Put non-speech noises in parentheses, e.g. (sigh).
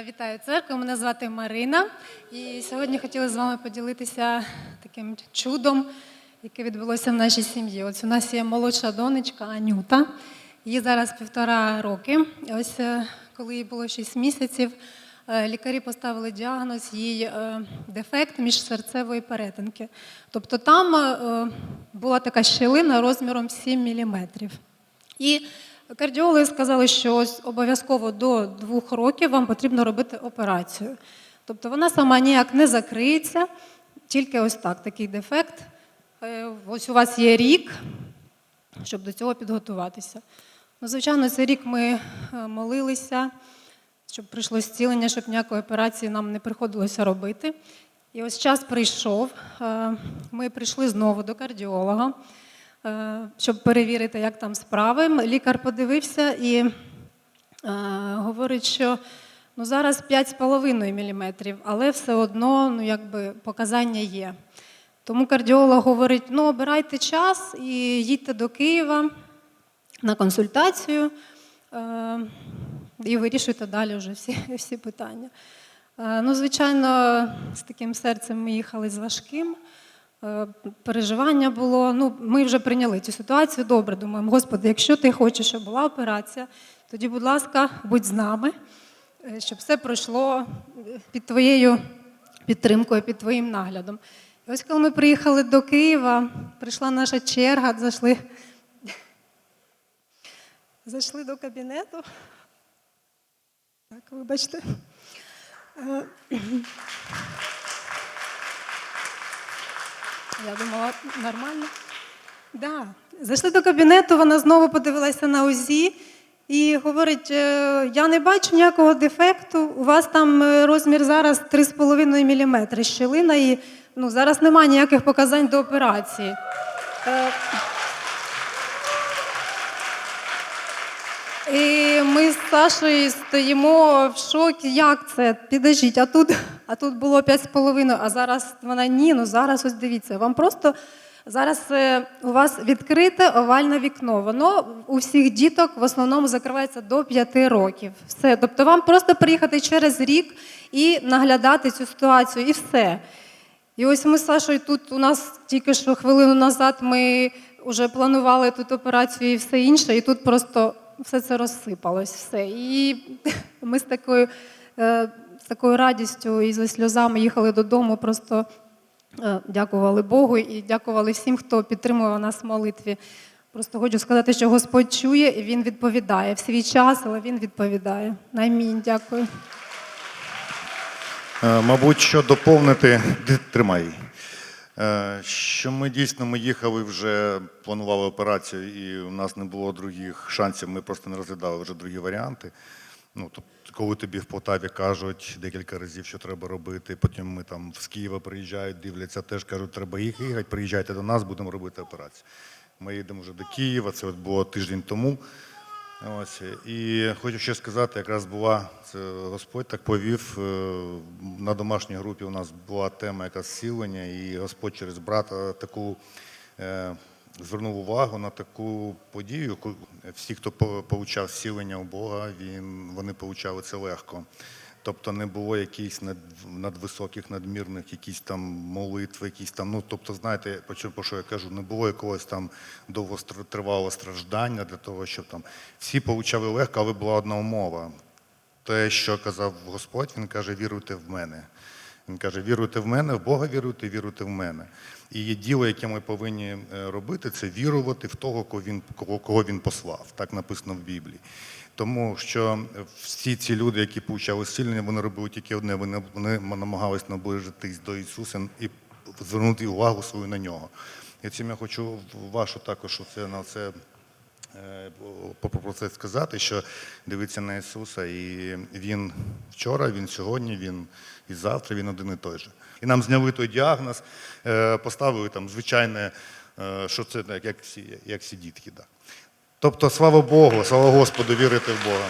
Е, Вітаю церкву, мене звати Марина. І сьогодні хотіла з вами поділитися таким чудом, яке відбулося в нашій сім'ї. Ось у нас є молодша донечка Анюта. Їй зараз півтора роки. Ось е, коли їй було 6 місяців, е, лікарі поставили діагноз їй дефект міжсерцевої перетинки. Тобто там була така щелина розміром 7 міліметрів. Кардіологи сказали, що ось обов'язково до двох років вам потрібно робити операцію. Тобто вона сама ніяк не закриється, тільки ось так, такий дефект. Е, Ось у вас є рік, щоб до цього підготуватися. Ну, звичайно, цей рік ми е, молилися, щоб прийшло зцілення, щоб ніякої операції нам не приходилося робити. І ось час прийшов. е, Ми прийшли знову до кардіолога, щоб перевірити, як там справи. Лікар подивився і е, говорить, що ну, зараз 5,5 мм, але все одно ну, якби, показання є. Тому кардіолог говорить: ну, обирайте час і їдьте до Києва на консультацію е, і вирішуйте далі вже всі, (laughs) всі питання. Е, Ну, звичайно, з таким серцем ми їхали з важким. Е, Переживання було. Ну, ми вже прийняли цю ситуацію. Добре, думаємо, Господи, якщо ти хочеш, щоб була операція, тоді, будь ласка, будь з нами, е, щоб все пройшло е, під твоєю підтримкою, під твоїм наглядом. І ось коли ми приїхали до Києва, прийшла наша черга, зайшли, (laughs) зайшли до кабінету. Так, вибачте. (clears throat) Я думала, нормально. Да. Зайшли до кабінету, вона знову подивилася на УЗІ і говорить: «Е, я не бачу ніякого дефекту. У вас там е, розмір зараз 3,5 мм щелина, і ну, зараз немає ніяких показань до операції. І ми з Сашою стоїмо в шокі. Як це? Підождіть, а тут, а тут було 5,5, а зараз вона ні, ну зараз ось дивіться. Вам просто зараз е, у вас відкрите овальне вікно. Воно у всіх діток в основному закривається до 5 років. Все. Тобто вам просто приїхати через рік і наглядати цю ситуацію, і все. І ось ми з Сашою тут у нас тільки що хвилину назад ми вже планували тут операцію і все інше, і тут просто все це розсипалось. Все. І (laughs) ми з такою, е, з такою радістю і зі сльозами їхали додому, просто е, дякували Богу і дякували всім, хто підтримував нас в молитві. Просто хочу сказати, що Господь чує і Він відповідає в свій час, але Він відповідає. Амінь. Дякую. Е, Мабуть, що доповнити, тримай. Е, Що ми дійсно ми їхали вже, планували операцію, і у нас не було других шансів. Ми просто не розглядали вже другі варіанти. Ну, тобто, коли тобі в Полтаві кажуть декілька разів, що треба робити, потім ми там з Києва приїжджають, дивляться, теж кажуть, треба їх їхати, приїжджайте до нас, будемо робити операцію. Ми їдемо вже до Києва, це от було тиждень тому. Ось і хочу ще сказати, якраз була це Господь так повів е, на домашній групі. У нас була тема якраз зцілення, і Господь через брата таку е, звернув увагу на таку подію. Всі, хто получав зцілення у Бога, він вони получали це легко. Тобто не було якихось над, надвисоких, надмірних, якісь там молитви, якісь там. Ну тобто, знаєте, по що я кажу, не було якогось там довготривалого страждання для того, щоб там всі получали легко, але була одна умова. Те, що казав Господь, він каже: віруйте в мене. Він каже: віруйте в мене, в Бога віруйте, віруйте в мене. І є діло, яке ми повинні е, робити, це вірувати в того, кого він, кого, він послав. Так написано в Біблії. Тому що всі ці люди, які получали зцілення, вони робили тільки одне. Вони, вони намагались наближитись до Ісуса і звернути увагу свою на нього. І цим я хочу вашу також оце, на це про це сказати, що дивиться на Ісуса, і Він вчора, Він сьогодні, Він і завтра, Він один і той же. І нам зняли той діагноз, е, поставили там звичайне, е, що це як, всі, як всі дітки. Да. Тобто, слава Богу, слава Господу, вірити в Бога.